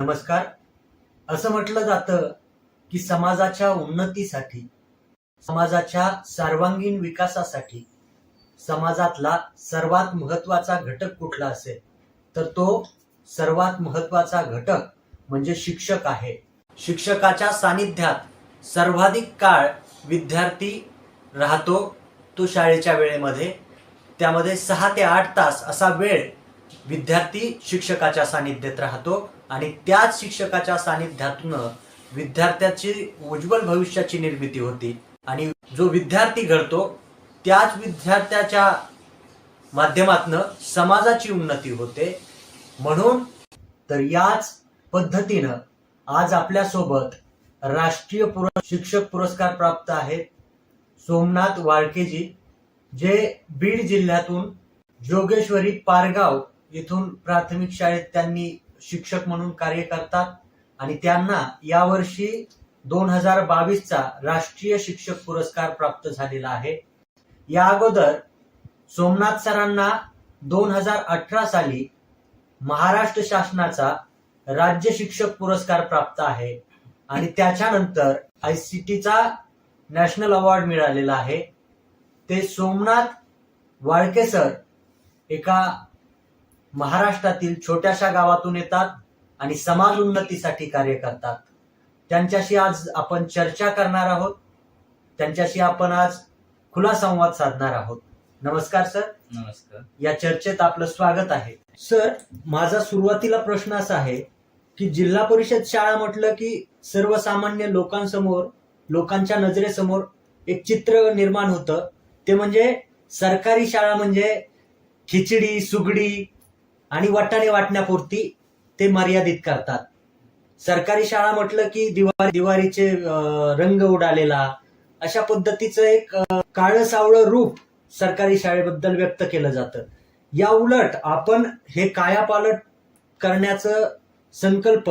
नमस्कार. असं म्हटलं जातं की समाजाच्या उन्नतीसाठी समाजाच्या सर्वांगीण विकासासाठी समाजातला सर्वात महत्त्वाचा घटक कुठला असेल तर तो सर्वात महत्त्वाचा घटक म्हणजे शिक्षक आहे. शिक्षकाच्या सानिध्यात सर्वाधिक काळ विद्यार्थी राहतो तो शाळेच्या वेळेमध्ये. त्यामध्ये सहा ते आठ तास असा वेळ विद्यार्थी शिक्षकाच्या सानिध्यात राहतो. आणि त्याच शिक्षकाच्या सानिध्यातून विद्यार्थ्याची उज्ज्वल भविष्याची निर्मिती होती. आणि जो विद्यार्थी घडतो त्याच विद्यार्थ्याच्या माध्यमातनं समाजाची उन्नती होते. म्हणून तर याच पद्धतीनं आज आपल्यासोबत राष्ट्रीय पुर शिक्षक पुरस्कार प्राप्त आहेत सोमनाथ वाळकेजी जे बीड जिल्ह्यातून जोगेश्वरी पारगाव येथून प्राथमिक शाळेत त्यांनी शिक्षक म्हणून कार्य करतात आणि त्यांना यावर्षी दोन हजार बावीसचा राष्ट्रीय शिक्षक पुरस्कार प्राप्त झालेला आहे. या अगोदर सोमनाथ सरांना दोन हजार अठरा साली महाराष्ट्र शासनाचा राज्य शिक्षक पुरस्कार प्राप्त आहे आणि त्याच्यानंतर आय सी टीचा नॅशनल अवॉर्ड मिळालेला आहे. ते सोमनाथ वाळके सर एका महाराष्ट्रातील छोट्याशा गावातून येतात आणि समाज उन्नतीसाठी कार्य करतात. त्यांच्याशी आज आपण चर्चा करणार आहोत. त्यांच्याशी आपण आज खुला संवाद साधणार आहोत. नमस्कार सर. नमस्कार. या चर्चेत आपलं स्वागत आहे. सर माझा सुरुवातीला प्रश्न असा आहे की जिल्हा परिषद शाळा म्हटलं की सर्वसामान्य लोकांसमोर लोकांच्या नजरेसमोर एक चित्र निर्माण होतं. ते म्हणजे सरकारी शाळा म्हणजे खिचडी सुगडी आणि वाटाणे वाटण्यापुरती ते मर्यादित करतात. सरकारी शाळा म्हटलं की दिवाळी दिवाळीचे रंग उडालेला अशा पद्धतीचं एक काळं सावळं रूप सरकारी शाळेबद्दल व्यक्त केलं जातं. या उलट आपण हे कायापालट करण्याचं संकल्प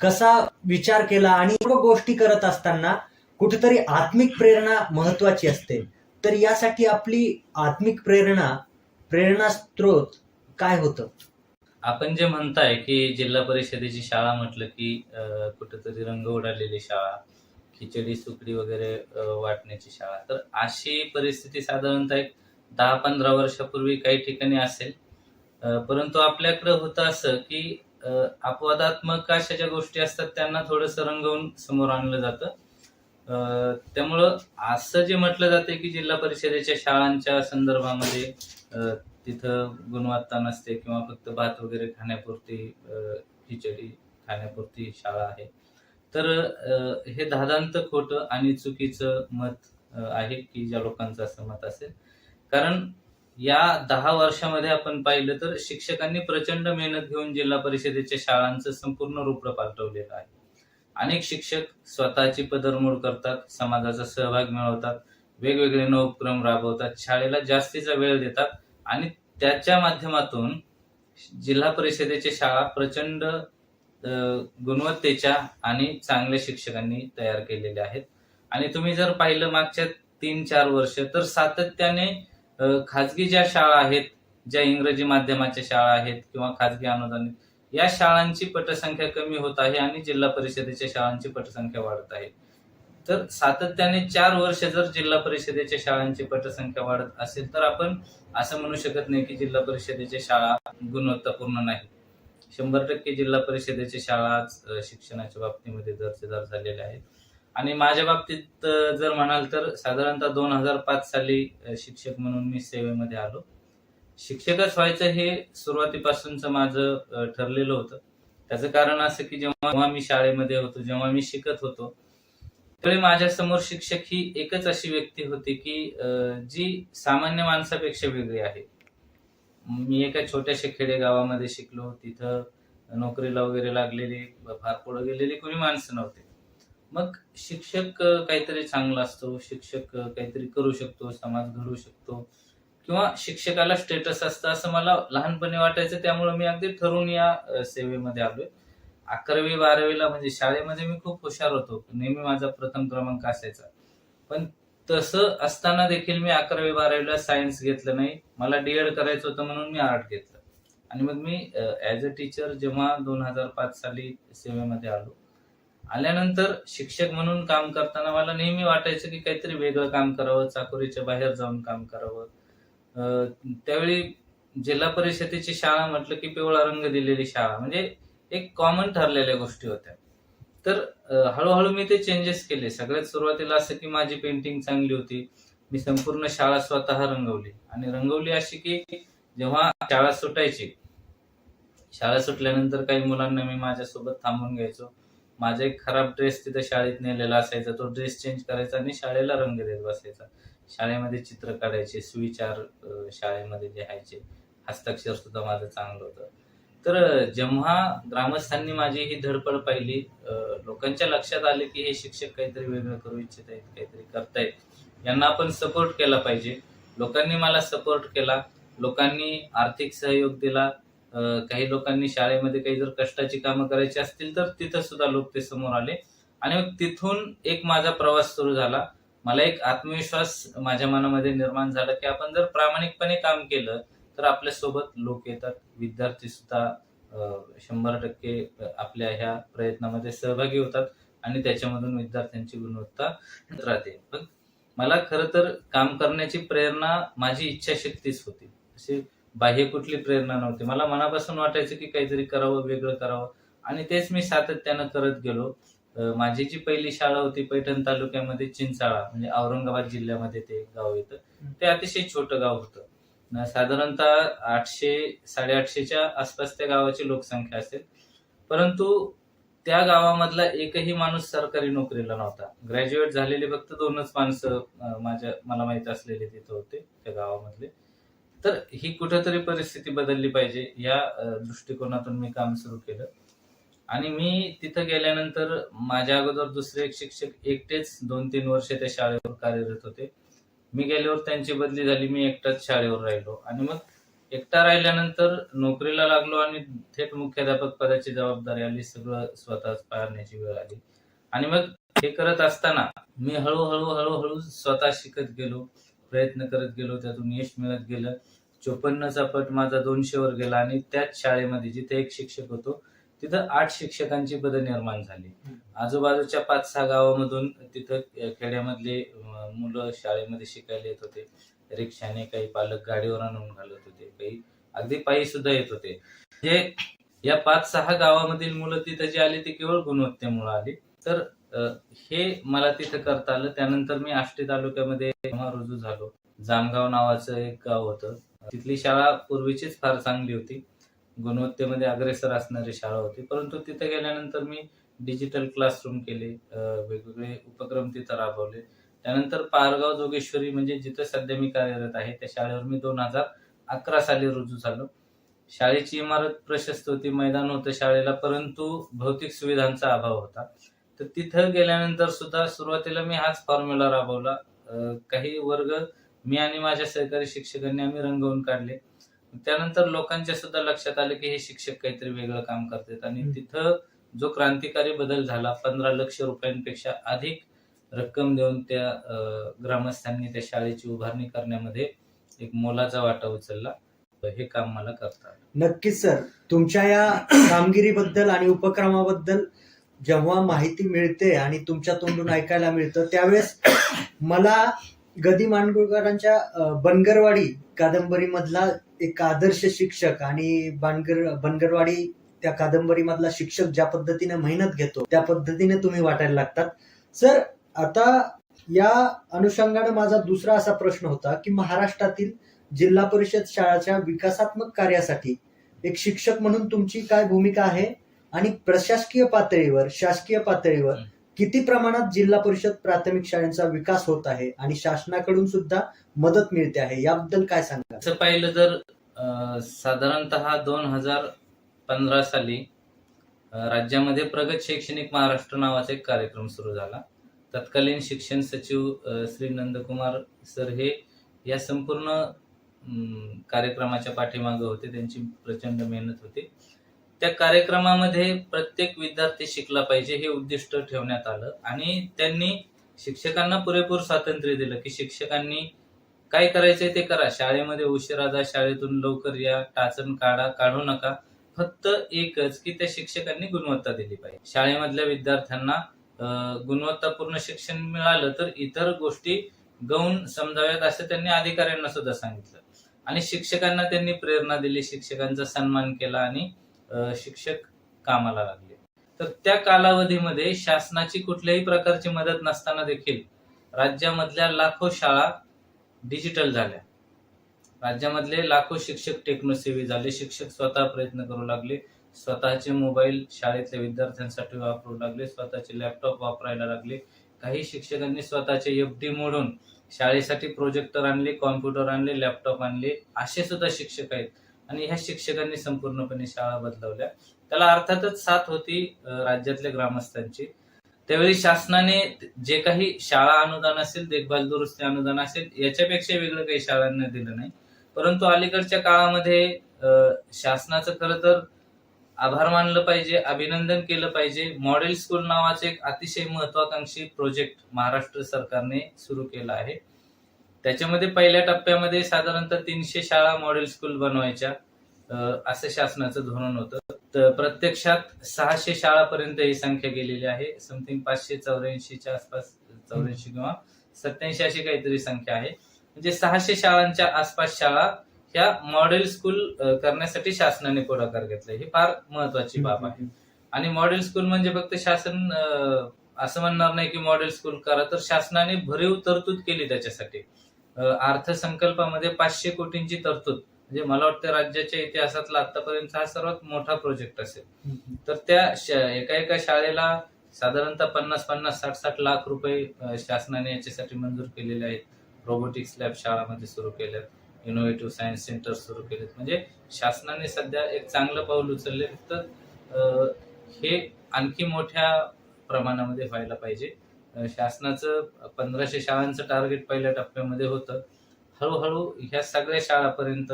कसा विचार केला आणि सर्व गोष्टी करत असताना कुठेतरी आत्मिक प्रेरणा महत्वाची असते. तर यासाठी आपली आत्मिक प्रेरणा प्रेरणा स्त्रोत काय होतं? आपण जे म्हणताय की जिल्हा परिषदेची शाळा म्हटलं की कुठेतरी रंग उडालेली शाळा खिचडी सुकडी वगैरे वाटण्याची शाळा. तर अशी परिस्थिती साधारणतः एक दहा पंधरा वर्षापूर्वी काही ठिकाणी असेल. परंतु आपल्याकडे होतं असं की अपवादात्मक अशा ज्या गोष्टी असतात त्यांना थोडंसं रंगवून समोर आणलं जातं. अं, त्यामुळं असं जे म्हटलं जाते की जिल्हा परिषदेच्या शाळांच्या संदर्भामध्ये तिथं गुणवत्ता नसते किंवा फक्त भात वगैरे खाण्यापुरती खिचडी खाण्यापुरती शाळा आहे. तर हे दादांत खोटं आणि चुकीचं मत आहे की ज्या लोकांचं असं मत असेल. कारण या दहा वर्षामध्ये आपण पाहिलं तर शिक्षकांनी प्रचंड मेहनत घेऊन जिल्हा परिषदेच्या शाळांचं संपूर्ण रूप पालटवलेलं आहे. अनेक शिक्षक स्वतःची पदरमोड करतात समाजाचा सहभाग मिळवतात वेगवेगळे नवोपक्रम राबवतात शाळेला जास्तीचा वेळ देतात आणि त्याच्या माध्यमातून जिल्हा परिषदेच्या शाळा प्रचंड गुणवत्तेच्या आणि चांगल्या शिक्षकांनी तयार केलेल्या आहेत. आणि तुम्ही जर पाहिलं मागच्या तीन चार वर्ष तर सातत्याने खाजगी ज्या शाळा आहेत ज्या इंग्रजी माध्यमाच्या शाळा आहेत किंवा खाजगी अनुदानित या शाळांची पटसंख्या कमी होत आहे आणि जिल्हा परिषदेच्या शाळांची पटसंख्या वाढत आहे. तर सातत्याने चार वर्ष जर जिल्हा परिषदेच्या शाळांची पटसंख्या वाढत असेल तर आपण असं म्हणू शकत नाही की जिल्हा परिषदेच्या शाळा गुणवत्तापूर्ण नाही. शंभर टक्के जिल्हा परिषदेच्या शाळा शिक्षणाच्या बाबतीमध्ये दर्जेदार झालेल्या आहेत. आणि माझ्या बाबतीत जर म्हणाल तर साधारणतः दोन हजार पाच साली शिक्षक म्हणून मी सेवेमध्ये आलो. शिक्षकच व्हायचं हे सुरुवातीपासूनच माझं ठरलेलं होतं. त्याचं कारण असं की जेव्हा मी शाळेमध्ये होतो जेव्हा मी शिकत होतो त्यावेळी माझ्यासमोर शिक्षक ही एकच अशी व्यक्ती होती की जी सामान्य माणसापेक्षा वेगळी आहे. मी एका छोट्याशा खेडेगावामध्ये शिकलो. तिथं नोकरीला वगैरे लागलेली फार पुढे गेलेली कोणी माणसं नव्हते. मग शिक्षक काहीतरी चांगला असतो. शिक्षक काहीतरी करू शकतो समाज घडवू शकतो. किंवा शिक्षकाला स्टेटस असतं असं मला लहानपणी वाटायचं. त्यामुळे मी अगदी ठरवून या सेवेमध्ये आलोय. अकरावी बारावीला म्हणजे शाळेमध्ये मी खूप हुशार होतो. नेहमी माझा प्रथम क्रमांक असायचा. पण तसं असताना देखील मी अकरावी बारावीला सायन्स घेतलं नाही. मला डीएड करायचं होतं म्हणून मी आर्ट घेतलं. आणि मग मी ॲज अ टीचर जेव्हा दोन हजार पाच साली सेवेमध्ये आलो. आल्यानंतर शिक्षक म्हणून काम करताना मला नेहमी वाटायचं की काहीतरी वेगळं काम करावं चाकोरीच्या बाहेर जाऊन काम करावं. त्यावेळी जिल्हा परिषदेची शाळा म्हटलं की पिवळा रंग दिलेली शाळा. म्हणजे एक कॉमन ठरलेल्या गोष्टी होत्या. तर हळूहळू मी ते चेंजेस केले. सगळ्यात सुरुवातीला असं की माझी पेंटिंग चांगली होती. मी संपूर्ण शाळा स्वतः रंगवली. आणि रंगवली अशी की जेव्हा शाळा सुटायची शाळा सुटल्यानंतर काही मुलांना मी माझ्यासोबत थांबून घ्यायचो. माझा एक खराब ड्रेस तिथे शाळेत नेलेला असायचा. तो ड्रेस चेंज करायचा आणि शाळेला रंग देत बसायचा. शाळेमध्ये चित्र काढायचे सुविचार शाळेमध्ये लिहायचे हस्ताक्षर सुद्धा माझं चांगलं होतं. तर जेव्हा ग्रामस्थांनी माझी ही धडपड पाहिली लोकांच्या लक्षात आले की हे शिक्षक काहीतरी वेगळं करू इच्छित आहेत काहीतरी करतायत यांना आपण सपोर्ट केला पाहिजे. लोकांनी मला सपोर्ट केला. लोकांनी आर्थिक सहयोग दिला. काही लोकांनी शाळेमध्ये काही जर कष्टाची कामं करायची असतील तर तिथं सुद्धा लोक ते समोर आले. आणि मग तिथून एक माझा प्रवास सुरू झाला. मला एक आत्मविश्वास माझ्या मनामध्ये निर्माण झाला की आपण जर प्रामाणिकपणे काम केलं तर आपल्यासोबत लोक येतात. विद्यार्थी सुद्धा शंभर टक्के आपल्या ह्या प्रयत्नामध्ये सहभागी होतात आणि त्याच्यामधून विद्यार्थ्यांची गुणवत्ता राहते. पण मला खरं तर काम करण्याची प्रेरणा माझी इच्छाशक्तीच होती. अशी बाह्य कुठली प्रेरणा नव्हती. मला मनापासून वाटायचं की काहीतरी करावं वेगळं करावं. आणि तेच मी सातत्यानं करत गेलो. माझी जी पहिली शाळा होती पैठण तालुक्यामध्ये चिंचाळा म्हणजे औरंगाबाद जिल्ह्यामध्ये ते गाव येतं. ते अतिशय छोटं गाव होतं. साधारणतः आठशे साडेआठशेच्या आसपास त्या गावाची लोकसंख्या असेल. परंतु त्या गावामधला एकही माणूस सरकारी नोकरीला नव्हता. ग्रॅज्युएट झालेले फक्त दोनच माणसं माझ्या मला माहीत असलेले तिथं होते त्या गावामधले. तर ही कुठेतरी परिस्थिती बदलली पाहिजे या दृष्टिकोनातून मी काम सुरू केलं. आणि मी तिथं गेल्यानंतर माझ्या अगोदर दुसरे एक शिक्षक एकटेच दोन तीन वर्ष त्या शाळेवर कार्यरत होते. मी गेल्यावर त्यांची बदली झाली मी एकटाच शाळेवर राहिलो. आणि मग एकटा राहिल्यानंतर नोकरीला लागलो आणि थेट मुख्याध्यापक पदाची जबाबदारी आली सगळं स्वतःच पाळण्याची वेळ आली. आणि मग हे करत असताना मी हळूहळू हळूहळू स्वतः शिकत गेलो प्रयत्न करत गेलो त्यातून यश मिळत गेलं. चोपन्नचा पट माझा दोनशेवर गेला आणि त्याच शाळेमध्ये जिथे एक शिक्षक होतो तिथं आठ शिक्षकांची पदं निर्माण झाली. आजूबाजूच्या पाच सहा गावामधून तिथं खेड्यामधले मुलं शाळेमध्ये शिकायला येत होते. रिक्षाने काही पालक गाडीवर आणून घालत होते. काही अगदी पायी सुद्धा येत होते. म्हणजे या पाच सहा गावामधील मुलं तिथं जी आली ती केवळ गुणवत्तेमुळे आली. तर हे मला तिथं करता आलं. त्यानंतर मी आष्टी तालुक्यामध्ये रुजू झालो. जामगाव नावाचं एक गाव होतं. तिथली शाळा पूर्वीचीच फार चांगली होती. गुणवत्तेमध्ये अग्रेसर असणारी शाळा होती. परंतु तिथे गेल्यानंतर मी डिजिटल क्लासरूम केले वेगवेगळे उपक्रम तिथं राबवले. त्यानंतर पारगाव जोगेश्वरी म्हणजे जिथं सध्या मी कार्यरत आहे त्या शाळेवर मी दोन हजार अकरा साली रुजू झालो. शाळेची इमारत प्रशस्त होती मैदान होतं शाळेला परंतु भौतिक सुविधांचा अभाव होता. तर तिथं गेल्यानंतर सुद्धा सुरुवातीला मी हाच फॉर्म्युला राबवला. काही वर्ग मी आणि माझ्या सहकारी शिक्षकांनी आम्ही रंगवून काढले. त्यानंतर लोकांच्या सुद्धा लक्षात आलं की हे शिक्षक काहीतरी वेगळं काम करतात आणि. तिथं जो क्रांतिकारी बदल झाला पंधरा लक्ष रुपयांपेक्षा अधिक रक्कम देऊन त्या ग्रामस्थांनी त्या शाळेची उभारणी करण्यामध्ये एक मोलाचा वाटा उचलला हे काम मला करता आलं. नक्कीच सर तुमच्या या कामगिरीबद्दल आणि उपक्रमाबद्दल जेव्हा माहिती मिळते आणि तुमच्या तोंडून ऐकायला मिळतं त्यावेळेस मला गदी मानगुळकरांच्या बनगरवाडी कादंबरीमधला एक आदर्श शिक्षक आणि बानगर बनगरवाडी त्या कादंबरीमधला शिक्षक ज्या पद्धतीने मेहनत घेतो त्या पद्धतीने तुम्ही वाटायला लागतात. सर आता या अनुषंगाने माझा दुसरा असा प्रश्न होता की महाराष्ट्रातील जिल्हा परिषद शाळाच्या विकासात्मक कार्यासाठी एक शिक्षक म्हणून तुमची काय भूमिका आहे? आणि प्रशासकीय पातळीवर शासकीय पातळीवर किती प्रमाणात जिल्हा परिषद प्राथमिक शाळांचा विकास होत आहे आणि शासनाकडून सुद्धा मदत मिळते आहे? याबद्दल काय सांगा असं पाहिलं तर साधारणत साधारणतः दोन हजार पंधरा साली राज्यामध्ये प्रगत शैक्षणिक महाराष्ट्र नावाचा एक कार्यक्रम सुरू झाला. तत्कालीन शिक्षण सचिव अं, श्री नंदकुमार सर हे या संपूर्ण अं, कार्यक्रमाच्या पाठीमागे होते. त्यांची प्रचंड मेहनत होती. त्या कार्यक्रमामध्ये प्रत्येक विद्यार्थी शिकला पाहिजे हे उद्दिष्ट ठेवण्यात आलं. आणि त्यांनी शिक्षकांना पुरेपूर स्वातंत्र्य दिलं की शिक्षकांनी काय करायचंय ते करा. शाळेमध्ये उशिरा जा शाळेतून लवकर या टाचण काढा काढू नका. फक्त एकच की त्या शिक्षकांनी गुणवत्ता दिली पाहिजे. शाळेमधल्या विद्यार्थ्यांना अं, गुणवत्तापूर्ण शिक्षण मिळालं तर इतर गोष्टी गौण समजाव्यात असं त्यांनी अधिकाऱ्यांना सुद्धा सांगितलं. आणि शिक्षकांना त्यांनी प्रेरणा दिली शिक्षकांचा सन्मान केला आणि शिक्षक कामाला लागले. तर त्या कालावधीमध्ये शासनाची कुठल्याही प्रकारची मदत नसताना देखील राज्यामधल्या लाखो शाळा डिजिटल झाल्या. राज्यामधले लाखो शिक्षक टेक्नोसेवी झाले शिक्षक स्वतः प्रयत्न करू लागले स्वतःचे मोबाईल शाळेतल्या विद्यार्थ्यांसाठी वापरू लागले स्वतःचे लॅपटॉप वापरायला लागले. काही शिक्षकांनी स्वतःचे एफ डी मोडून शाळेसाठी प्रोजेक्टर आणले कॉम्प्युटर आणले लॅपटॉप आणले असे सुद्धा शिक्षक आहेत. आणि ह्या शिक्षकांनी संपूर्णपणे शाळा बदलवल्या. त्याला अर्थातच साथ होती राज्यातल्या ग्रामस्थांची. त्यावेळी शासनाने जे काही शाळा अनुदान असेल देखभाल दुरुस्ती अनुदान असेल याच्यापेक्षा वेगळं काही शाळांना दिलं नाही. परंतु अलीकडच्या काळामध्ये शासनाचं खरं तर आभार मानलं पाहिजे अभिनंदन केलं पाहिजे. मॉडेल स्कूल नावाचे एक अतिशय महत्वाकांक्षी प्रोजेक्ट महाराष्ट्र सरकारने सुरू केला आहे. त्याच्यामध्ये पहिल्या टप्प्यामध्ये साधारणतः तीनशे शाळा मॉडेल स्कूल बनवायच्या. असं शासनाचं धोरण होतं. तर प्रत्यक्षात सहाशे शाळापर्यंत ही संख्या गेलेली आहे. समथिंग पाचशे चौऱ्याऐंशीच्या आसपास चौऱ्याऐंशी किंवा सत्याऐंशी अशी काहीतरी संख्या आहे. म्हणजे सहाशे शाळांच्या आसपास शाळा ह्या मॉडेल स्कूल करण्यासाठी शासनाने पुढाकार घेतलाय. ही फार महत्वाची बाब आहे. आणि मॉडेल स्कूल म्हणजे फक्त शासन असं म्हणणार नाही की मॉडेल स्कूल करा तर शासनाने भरीव तरतूद केली त्याच्यासाठी. अर्थसंकल्पामध्ये पाचशे कोटींची तरतूद. म्हणजे मला वाटतं राज्याच्या इतिहासातला आतापर्यंत हा सर्वात मोठा प्रोजेक्ट असेल. तर त्या एका एका शाळेला साधारणतः पन्नास पन्नास साठ साठ लाख रुपये शासनाने याच्यासाठी मंजूर केलेले आहेत. रोबोटिक्स लॅब शाळामध्ये सुरू केल्यात. इनोव्हेटिव्ह सायन्स सेंटर सुरू केलेत. म्हणजे शासनाने सध्या एक चांगलं पाऊल उचलले तर हे आणखी मोठ्या प्रमाणामध्ये व्हायला पाहिजे. शासनाचं पंधराशे शाळांचं टार्गेट पहिल्या टप्प्यामध्ये होतं. हळूहळू ह्या सगळ्या शाळापर्यंत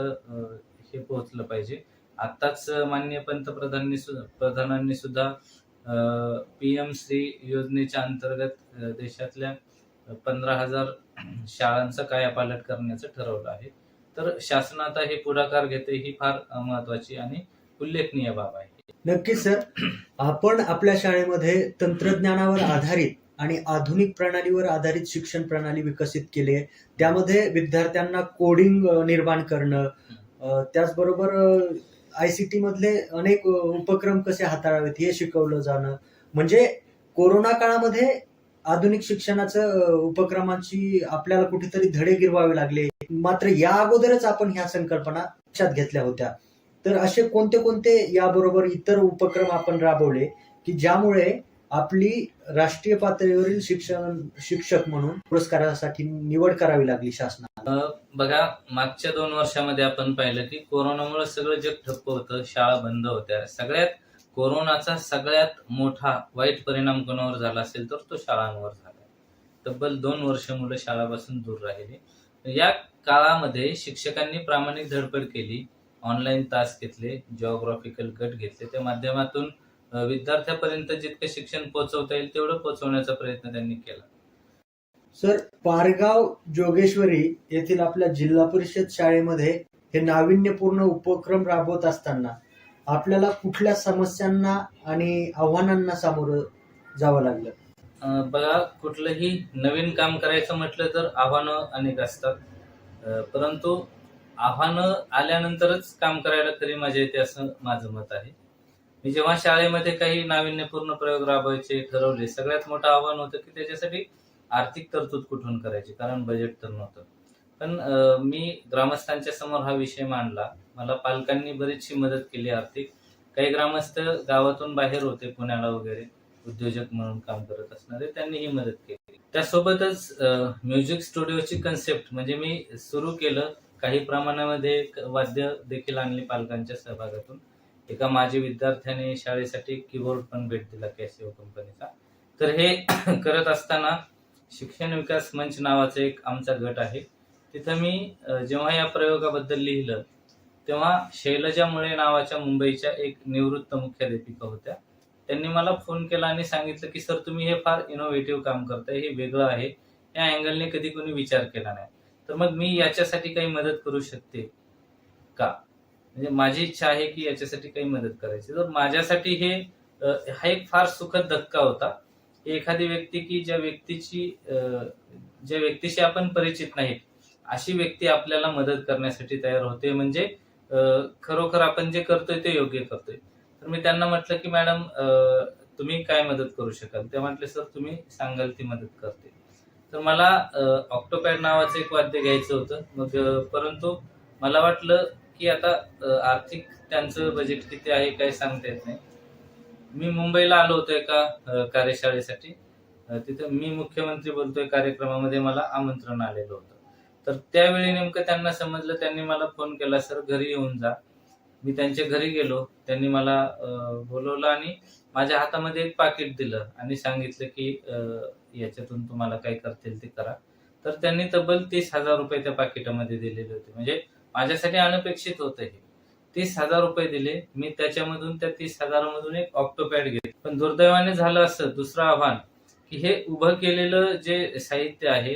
हे पोहोचलं पाहिजे. आताच माननीय पंतप्रधानांनी प्रधानांनी सुद्धा पी एम श्री योजनेच्या अंतर्गत देशातल्या पंधरा हजार शाळांचं कायापालट करण्याचं ठरवलं आहे. तर शासन आता हे पुढाकार घेते ही फार महत्वाची आणि उल्लेखनीय बाब आहे. नक्कीच सर. आपण आपल्या शाळेमध्ये तंत्रज्ञानावर आधारित आणि आधुनिक प्रणालीवर आधारित शिक्षण प्रणाली विकसित केली आहे. त्यामध्ये विद्यार्थ्यांना कोडिंग निर्माण करणं त्याचबरोबर आय सी टी मधले अनेक उपक्रम कसे हाताळावेत हे शिकवलं जाणं. म्हणजे कोरोना काळामध्ये आधुनिक शिक्षणाचं उपक्रमांची आपल्याला कुठेतरी धडे गिरवावे लागले. मात्र या अगोदरच आपण ह्या संकल्पना लक्षात घेतल्या होत्या. तर असे कोणते कोणते याबरोबर इतर उपक्रम आपण राबवले की ज्यामुळे आपली राष्ट्रीय पातळीवरील शिक्षण शिक्षक म्हणून पुरस्कारासाठी निवड करावी लागली शासनाला बघा मागच्या दोन वर्षामध्ये आपण पाहिलं की कोरोनामुळे सगळं जग ठप्प होतं शाळा बंद होत्या. सगळ्यात कोरोनाचा सगळ्यात मोठा वाईट परिणाम कोणावर झाला असेल तर तो शाळांवर झाला. तब्बल दोन वर्ष मुलं शाळापासून दूर राहिली. या काळामध्ये शिक्षकांनी प्रामाणिक धडपड केली. ऑनलाईन तास घेतले जॉग्रॉफिकल गट घेतले. त्या माध्यमातून विद्यार्थ्यापर्यंत जितकं शिक्षण पोहोचवता येईल तेवढं पोहोचवण्याचा प्रयत्न त्यांनी केला. सर पारगाव जोगेश्वरी येथील आपल्या जिल्हा परिषद शाळेमध्ये हे नाविन्यपूर्ण उपक्रम राबवत असताना आपल्याला कुठल्या समस्यांना आणि आव्हानांना सामोरं जावं लागलं? बघा कुठलंही नवीन काम करायचं म्हटलं तर आव्हानं अनेक असतात. परंतु आव्हानं आल्यानंतरच काम करायला खरी मजा येते असं माझं मत आहे. मी जेव्हा शाळेमध्ये काही नाविन्यपूर्ण प्रयोग राबवायचे ठरवले सगळ्यात मोठं आव्हान होतं की त्याच्यासाठी आर्थिक तरतूद कुठून करायची कारण बजेट तर नव्हतं. पण मी ग्रामस्थांच्या समोर हा विषय मांडला. मला पालकांनी बरीचशी मदत केली आर्थिक. काही ग्रामस्थ गावातून बाहेर होते पुण्याला वगैरे उद्योजक म्हणून काम करत असणारे त्यांनी ही मदत केली. त्यासोबतच म्युझिक स्टुडिओची कन्सेप्ट म्हणजे मी सुरू केलं. काही प्रमाणामध्ये वाद्य देखील आणली पालकांच्या सहभागातून. एका माझी विद्यार्थ्याने शाळेसाठी कीबोर्ड पण भेट दिला कॅसिओ कंपनीचा तर हे करत असताना शिक्षण विकास मंच नावाचा एक आमचा गट आहे. तिथं मी जेव्हा या प्रयोगाबद्दल लिहिलं तेव्हा शैलजा मुळे नावाच्या मुंबईच्या एक निवृत्त मुख्याध्यापिका होत्या. त्यांनी मला फोन केला आणि सांगितलं की सर तुम्ही हे फार इनोव्हेटिव्ह काम करताय हे वेगळं आहे. या अँगलने कधी कोणी विचार केला नाही. तर मग मी याच्यासाठी काही मदत करू शकते का? म्हणजे माझी इच्छा आहे की याच्यासाठी काही मदत करायची. तर माझ्यासाठी हे हा एक फार सुखद धक्का होता. एखादी व्यक्ती की ज्या व्यक्तीची ज्या व्यक्तीशी आपण परिचित नाहीत अशी व्यक्ती आपल्याला मदत करण्यासाठी तयार होते. म्हणजे खरोखर आपण जे करतोय ते योग्य करतोय. तर मी त्यांना म्हटलं की मॅडम तुम्ही काय मदत करू शकाल? ते म्हटले सर तुम्ही सांगाल ती मदत करते. तर मला ऑक्टोपॅड नावाचं एक वाद्य घ्यायचं होतं. मग परंतु मला वाटलं की आता आर्थिक त्यांचं बजेट किती आहे काही सांगता येत नाही. मी मुंबईला आलो होतो एका कार्यशाळेसाठी. तिथं मी मुख्यमंत्री बोलतोय कार्यक्रमामध्ये मला आमंत्रण आलेलं होतं. तर त्यावेळी नेमकं त्यांना समजलं त्यांनी मला फोन केला सर घरी येऊन जा. मी त्यांच्या घरी गेलो. त्यांनी मला बोलवलं आणि माझ्या हातामध्ये एक पाकिट दिलं आणि सांगितलं की याच्यातून तुम्हाला काय करतील ते करा. तर त्यांनी तब्बल तीस हजार रुपये त्या पाकिटामध्ये दिलेले होते. म्हणजे माझ्यासाठी अनपेक्षित होतं हे. तीस हजार रुपये दिले. मी त्याच्यामधून त्या तीस हजारामधून एक ऑक्टोपॅड घेतले. पण दुर्दैवाने झालं असं दुसरं आव्हान की हे उभं केलेलं जे साहित्य आहे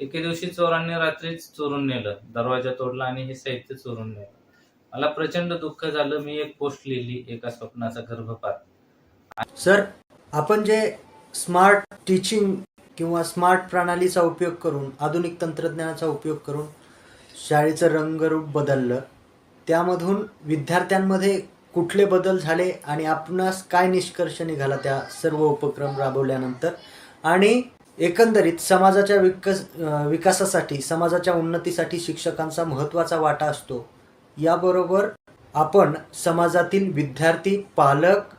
एके दिवशी चोरांनी रात्रीच चोरून नेलं. दरवाजा तोडला आणि हे साहित्य चोरून नेलं. मला प्रचंड दुःख झालं. मी एक पोस्ट लिहिली एका स्वप्नाचा गर्भपात. सर आपण जे स्मार्ट टीचिंग किंवा स्मार्ट प्रणालीचा उपयोग करून आधुनिक तंत्रज्ञानाचा उपयोग करून शाळेचं रंगरूप बदललं. त्यामधून विद्यार्थ्यांमध्ये कुठले बदल झाले आणि आपणास काय निष्कर्ष निघाला त्या सर्व उपक्रम राबवल्यानंतर? आणि एकंदरीत समाजाच्या विकस विकासासाठी समाजाच्या उन्नतीसाठी शिक्षकांचा महत्त्वाचा वाटा असतो. याबरोबर आपण समाजातील विद्यार्थी पालक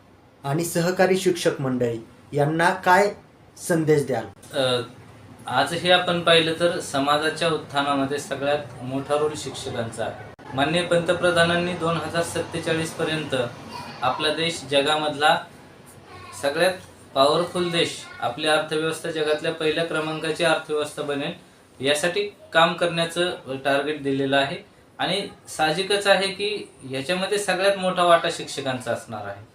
आणि सहकारी शिक्षक मंडळी यांना काय संदेश द्याल? आज आजही आपण पाहिलं तर समाजाच्या उत्थानामध्ये सगळ्यात मोठा रोल शिक्षकांचा आहे. पंतप्रधानांनी दोन हजार सत्तेचाळीस पर्यंत आपला देश जगामधला सगळ्यात पॉवरफुल देश आपली अर्थव्यवस्था जगातल्या पहिल्या क्रमांकाची अर्थव्यवस्था बनेल यासाठी काम करण्याचं टार्गेट दिलेलं आहे. आणि साहजिकच आहे की याच्यामध्ये सगळ्यात मोठा वाटा शिक्षकांचा असणार आहे.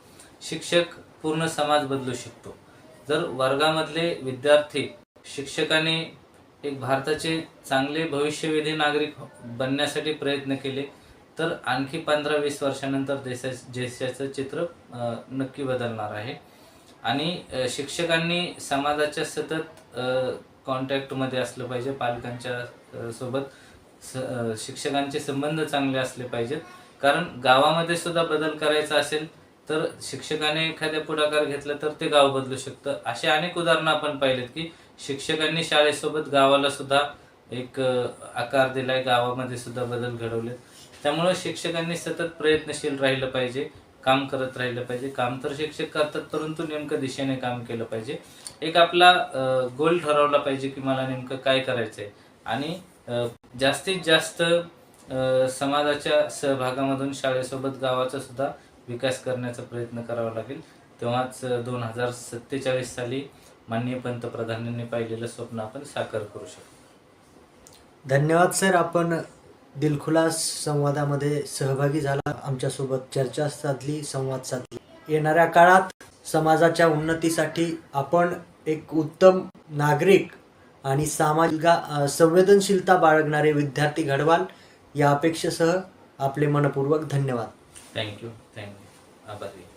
शिक्षक पूर्ण समाज बदलू शकतो. जर वर्गामधले विद्यार्थी शिक्षकाने एक भारताचे चांगले भविष्यवेधी नागरिक बनण्यासाठी प्रयत्न केले तर आणखी पंधरा वीस वर्षानंतर देशा देशाचं चित्र नक्की बदलणार आहे. आणि शिक्षकांनी समाजाच्या सतत कॉन्टॅक्टमध्ये असलं पाहिजे पालकांच्या सोबत स शिक्षकांचे संबंध चांगले असले पाहिजेत कारण गावामध्ये सुद्धा बदल करायचा असेल तर शिक्षकाने एखाद्या पुढाकार घेतला तर ते गाव बदलू शकतं. असे अनेक उदाहरणं आपण पाहिलेत की शिक्षकांनी शाळेसोबत गावाला सुद्धा एक आकार दिलाय. गावामध्ये सुद्धा बदल घडवले त्यामुळं शिक्षकांनी सतत प्रयत्नशील राहिलं पाहिजे काम करत राहिलं पाहिजे. काम तर शिक्षक करतात परंतु नेमकं दिशेने काम केलं पाहिजे. एक आपला गोल ठरवला पाहिजे की मला नेमकं काय करायचंय. आणि जास्तीत जास्त समाजाच्या सहभागामधून शाळेसोबत गावाचा सुद्धा विकास करण्याचा प्रयत्न करावा लागेल. तेव्हाच दोन हजार सत्तेचाळीस साली माननीय पंतप्रधानांनी पाहिलेलं स्वप्न आपण साकार करू शकतो. धन्यवाद सर आपण दिलखुलास संवादामध्ये सहभागी झाला. आमच्यासोबत चर्चा साधली संवाद साधली. येणाऱ्या काळात समाजाच्या उन्नतीसाठी आपण एक उत्तम नागरिक आणि सामाजिक संवेदनशीलता बाळगणारे विद्यार्थी घडवाल या अपेक्षेसह आपले मनपूर्वक धन्यवाद. थँक्यू थँक्यू आभारी.